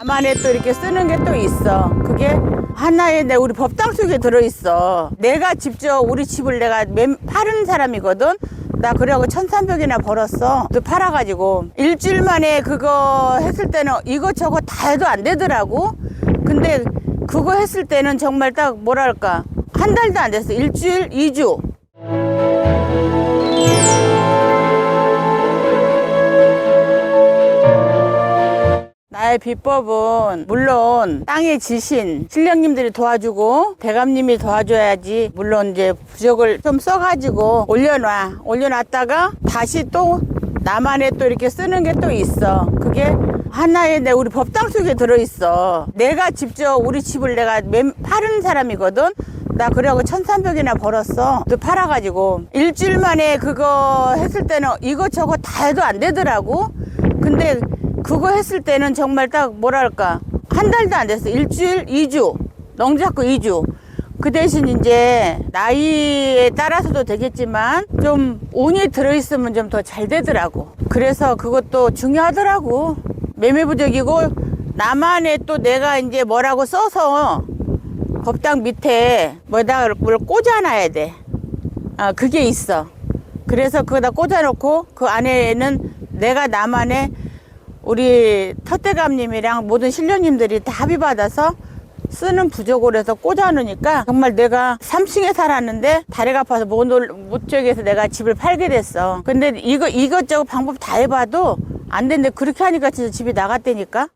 나만에 또 이렇게 쓰는 게 또 있어. 그게 하나의 내 우리 법당 속에 들어있어. 내가 직접 우리 집을 내가 맨- 파는 사람이거든. 나 그래갖고 1,300이나 벌었어. 또 팔아가지고. 일주일 만에 그거 했을 때는 이것저것 다 해도 안 되더라고. 근데 그거 했을 때는 정말 딱 뭐랄까. 한 달도 안 됐어. 일주일, 이주. 나의 비법은 물론 땅의 지신 신령님들이 도와주고 대감님이 도와줘야지 물론 이제 부적을 좀 써가지고 올려놔 올려놨다가 다시 또 나만의 또 이렇게 쓰는 게 또 있어 그게 하나의 내 우리 법당 속에 들어있어 내가 직접 우리 집을 내가 맨- 파는 사람이거든 나 그래갖고 1,300이나 벌었어. 또 팔아가지고. 일주일 만에 그거 했을 때는 이것저것 다 해도 안 되더라고. 근데 그거 했을 때는 정말 딱 뭐랄까. 한 달도 안 됐어. 일주일, 이주 농잡고 이주 그 대신 이제 나이에 따라서도 되겠지만 좀 운이 들어있으면 좀 더 잘 되더라고. 그래서 그것도 중요하더라고. 매매부적이고 나만의 또 내가 이제 뭐라고 써서 법당 밑에 뭐에다가 뭘 꽂아놔야 돼. 아, 그게 있어. 그래서 그거다 꽂아놓고 그 안에는 내가 나만의 우리 터대감님이랑 모든 신령님들이 다 합의받아서 쓰는 부적으로 해서 꽂아놓으니까 정말 내가 3층에 살았는데 다리가 아파서 못, 올- 못 저기에서 내가 집을 팔게 됐어. 근데 이거, 이것저것 방법 다 해봐도 안 되는데 그렇게 하니까 진짜 집이 나갔다니까?